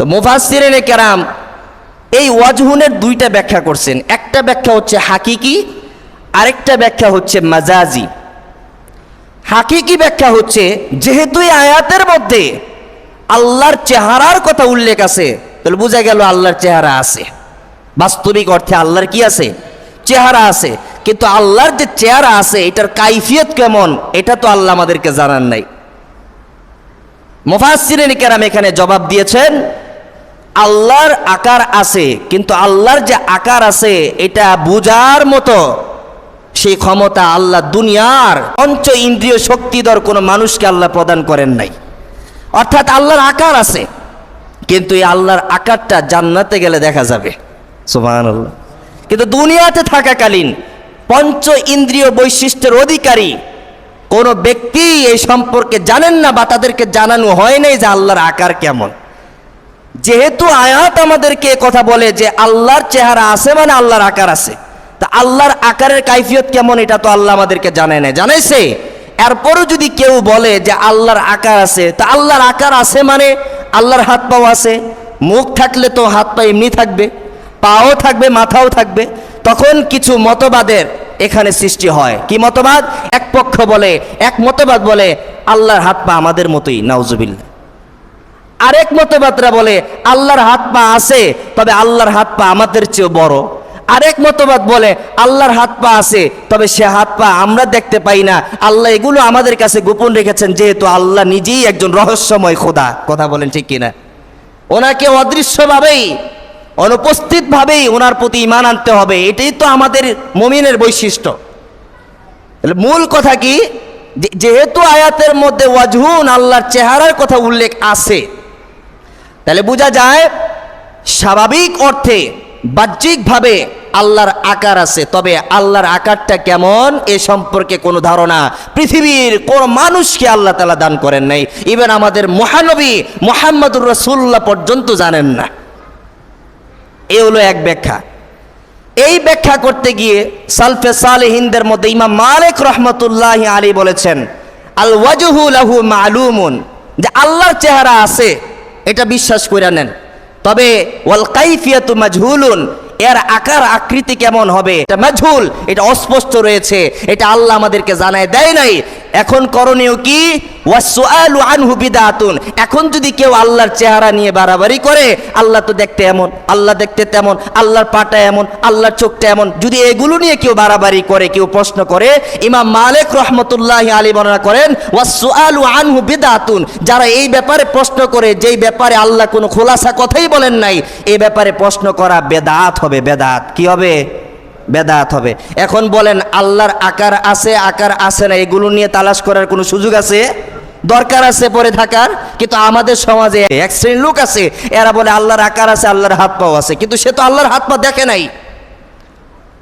তো মুফাসসিরিনে কেরাম এই ওয়াজহুনের দুইটা ব্যাখ্যা করছেন। একটা ব্যাখ্যা হচ্ছে হাকিকি, আরেকটা ব্যাখ্যা হচ্ছে মাজাজি। হাকিকি ব্যাখ্যা হচ্ছে, যেহেতু আয়াতের মধ্যে আল্লাহর চেহারার কথা উল্লেখ আছে, তাহলে বোঝা গেল আল্লাহর চেহারা আছে। বাস্তবিক অর্থে আল্লাহর কি আছে? চেহারা আছে। কিন্তু আল্লাহর যে চেহারা আছে, এটার কাইফিয়ত কেমন? এটা তো আল্লাহ আমাদেরকে জানান নাই। মুফাসসিরিন কেরাম এখানে জবাব দিয়েছেন আল্লাহর আকার আছে, কিন্তু আল্লাহর যে আকার আছে, এটা বুজার মতো সেই ক্ষমতা আল্লাহ দুনিয়ার পঞ্চ ইন্দ্রিয় শক্তিধর কোনো মানুষকে আল্লাহ প্রদান করেন নাই। অর্থাৎ আল্লাহর আকার আছে, কিন্তু এই আল্লাহর আকারটা জান্নাতে গেলে দেখা যাবে। সুবহানাল্লাহ। কিন্তু দুনিয়াতে থাকাকালীন পঞ্চ ইন্দ্রিয় বৈশিষ্ট্যের অধিকারী কোন ব্যক্তি এই সম্পর্কে জানেন না বা তাদেরকে জানানো হয় নাই যে আল্লাহর আকার কেমন। যেহেতু আয়াত আমাদেরকে কথা বলে যে আল্লাহর চেহারা আছে মানে আল্লাহর আকার আছে, তা আল্লাহর আকারের কাইফিয়ত কেমন এটা তো আল্লাহ আমাদেরকে জানায় না। জানাইছে এরপরও যদি কেউ বলে যে আল্লাহর আকার আছে, তা আল্লাহর আকার আছে মানে আল্লাহর হাত পাও আছে, মুখ থাকলে তো হাত পা এমনি থাকবে, পাও থাকবে, মাথাও থাকবে, তখন কিছু মতবাদের এখানে সৃষ্টি হয়। কি মতবাদ? এক পক্ষ বলে, এক মতবাদ বলে, আল্লাহর হাত পা আমাদের মতোই, নাউজুবিল্লাহ। আরেক মতবাদরা বলে, আল্লাহর হাত পা আছে, তবে আল্লাহর হাত পা আমাদের চেয়েও বড়। আরেক মতবাদ বলে, আল্লাহর হাত পা আছে, তবে সে হাত পা আমরা দেখতে পাই না। আল্লাহ এগুলো আমাদের কাছে গোপন রেখেছেন, যেহেতু আল্লাহ নিজেই একজন রহস্যময় খোদা। কথা বলেন ঠিক কিনা? ওনাকে অদৃশ্যভাবেই, অনুপস্থিতভাবেই ওনার প্রতি ইমান আনতে হবে। এটাই তো আমাদের মমিনের বৈশিষ্ট্য। মূল কথা কি? যেহেতু আয়াতের মধ্যে ওয়াজহুন, আল্লাহর চেহারার কথা উল্লেখ আছে তাহলে বোঝা যায় স্বাভাবিক অর্থে বাহ্যিকভাবে আল্লাহর আকার আছে, তবে আল্লাহর আকারটা কেমন এ সম্পর্কে কোনো ধারণা পৃথিবীর কোন মানুষকে আল্লাহ তালা দান করেন নাই। ইভেন আমাদের মহানবী মোহাম্মদুর রসুল্লাহ পর্যন্ত জানেন না। এ হলো এক ব্যাখ্যা। এই ব্যাখ্যা করতে গিয়ে সালফে সালেহিনদের মধ্যে ইমাম মালিক রহমতুল্লাহ আলী বলেছেন, আল ওয়াজহু লাহু মালুমুন যে আল্লাহর চেহারা আছে এটা বিশ্বাস করে নেন। তবে, ওয়াল কাইফিয়াতু মাজহুলুন, এর আকার আকৃতি কেমন হবে? এটা মাঝুল এটা অস্পষ্ট রয়েছে, এটা আল্লাহ আমাদেরকে জানায় দেয় নাই। এখন করণীয় কি? আনহু বিদাতুন। এখন যদি কেউ আল্লাহর চেহারা নিয়ে বাড়াবাড়ি করে, আল্লাহ তো দেখতে এমন, আল্লাহ দেখতে তেমন, আল্লাহর পাটা এমন, আল্লাহর চোখটা এমন, যদি এগুলো নিয়ে কেউ বাড়াবাড়ি করে, কেউ প্রশ্ন করে, ইমাম মালিক রহমতুল্লাহ আলী বর্ণনা করেন ওয়াসুআলু আনহু বিদাতুন। যারা এই ব্যাপারে প্রশ্ন করে, যেই ব্যাপারে আল্লাহ কোনো খোলাসা কথাই বলেন নাই এই ব্যাপারে প্রশ্ন করা বেদাত হবে, বেদাত। কি হবে? বেদাত হবে। এখন বলেন, আল্লাহর আকার আছে আকার আছে না, এগুলো নিয়ে তালাশ করার কোনো সুযোগ আছে? দরকার আছে পরে থাকার, কিন্তু আমাদের সমাজে এক শ্রেণির লোক আছে, এরা বলে আল্লাহর আকার আছে, আল্লাহর হাত পাও আছে, কিন্তু সে তো আল্লাহর হাত পা দেখে নাই।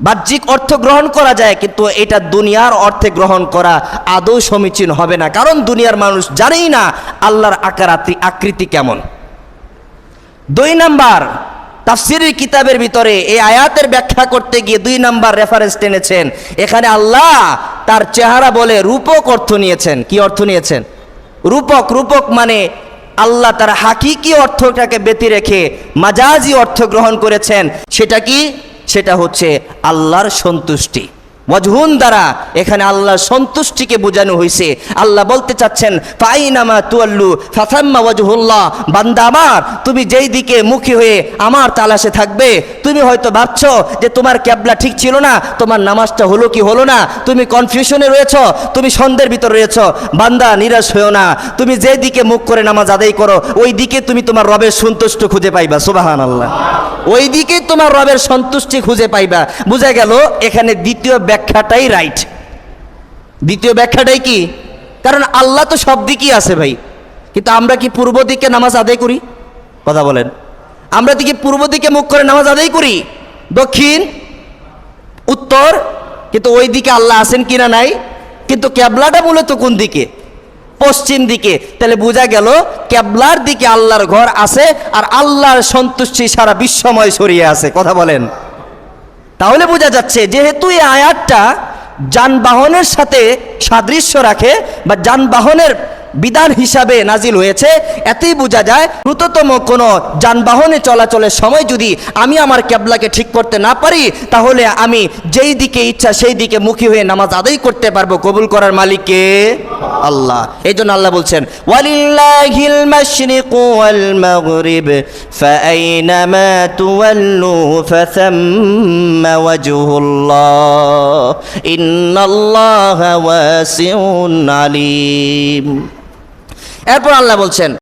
বাহ্যিক অর্থ গ্রহণ করা যায়, কিন্তু এটা দুনিয়ার অর্থে গ্রহণ করা আদৌ সমীচীন হবে না, কারণ দুনিয়ার মানুষ জানেই না আল্লাহর আকার আকৃ- আকৃতি কেমন। দুই নাম্বার তাফসিরের কিতাবের ভিতরে এই আয়াতের ব্যাখ্যা করতে গিয়ে দুই নাম্বার রেফারেন্স টেনেছেন। এখানে আল্লাহ তার চেহারা বলে রূপক অর্থ নিয়েছেন। কি অর্থ নিয়েছেন? রূপক রূপক মানে আল্লাহ তার হাকিকি অর্থটাকে ব্যতি রেখে মাজাজি অর্থ গ্রহণ করেছেন। সেটা কি? সেটা হচ্ছে আল্লাহর সন্তুষ্টি। ওয়াজহুন দ্বারা এখানে আল্লাহর সন্তুষ্টিকে বোঝানো হয়েছে আল্লাহ বলতে চাচ্ছেন, ফাইনামা তুয়াল্লু ফাসাম্মা ওয়াজহুল্লাহ। বান্দা আমার, তুমি যেই দিকে মুখী হয়ে আমার তালাশে থাকবে, তুমি হয়তো ভাবছ যে তোমার ক্যাবলা ঠিক ছিল না, তোমার নামাজটা হলো কি হলো না, তুমি কনফিউশনে রয়েছ, তুমি সন্দেহের ভিতর রয়েছ। বান্দা, নিরাশ হয়েও না। তুমি যে দিকে মুখ করে নামাজ আদায় করো, ওই দিকে তুমি তোমার রবের সন্তুষ্ট খুঁজে পাইবা। সুবাহান আল্লাহ ওই দিকে তোমার রবের সন্তুষ্টি খুঁজে পাইবা। বুঝা গেল, এখানে দ্বিতীয় ব্যাখ্যাটাই রাইট দ্বিতীয় ব্যাখ্যাটাই কি? কারণ আল্লাহ তো সব দিকেই আছে ভাই। কিন্তু আমরা কি পূর্ব দিকে নামাজ আদায় করি? কথা বলেন। আমরা দিকে পূর্ব দিকে মুখ করে নামাজ আদায় করি? দক্ষিণ, উত্তর, কিন্তু ওই দিকে আল্লাহ আছেন কিনা নাই? কিন্তু ক্যাবলাটা মূলত কোন দিকে? পশ্চিম দিকে। তাহলে বোঝা গেল ক্যাবলার দিকে আল্লাহর ঘর আছে আর আল্লাহর সন্তুষ্টি সারা বিশ্বময় ছড়িয়ে আছে। কথা বলেন। তাহলে বোঝা যাচ্ছে যেহেতু এই আয়াতটা যানবাহনের সাথে সাদৃশ্য রাখে বা যানবাহনের বিধান হিসাবে নাজিল হয়েছে। এতেই বোঝা যায়, দ্রুততম কোনো যানবাহনে চলাচলের সময় যদি আমি আমার ক্যাবলাকে ঠিক করতে না পারি, তাহলে আমি যেই দিকে ইচ্ছা সেই দিকে মুখী হয়ে নামাজ আদায় করতে পারব। কবুল করার মালিককে আল্লাহ। এই জন্য আল্লাহ বলছেন আলিম। এরপর আল্লাহ বলছেন